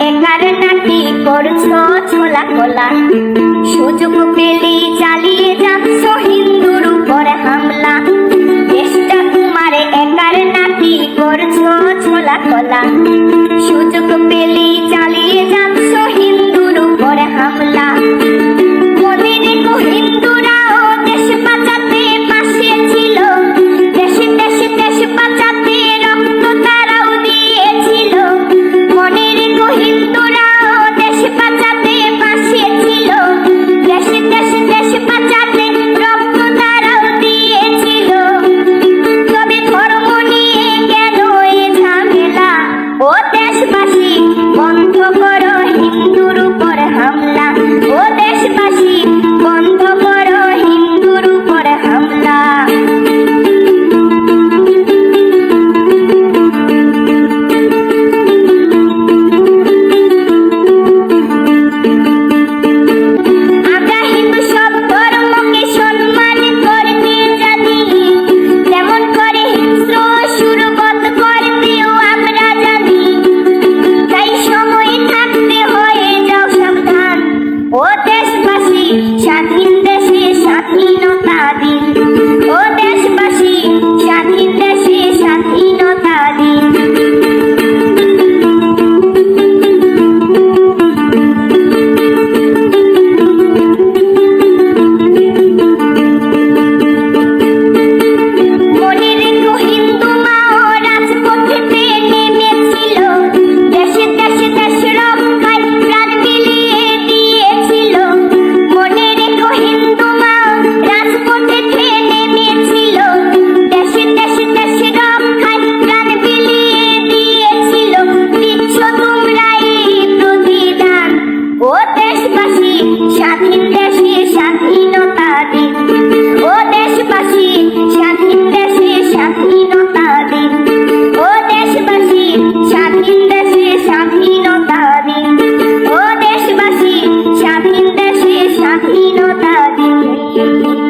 একার নাটি করছ ছোলা কলা সুযোগ পেলি চালিয়ে যাচ্ছ হিন্দুর উপর হামলা। দেশটা তোমার একার নাটি করছ ছোলা কলা Sweet. കാതിൽ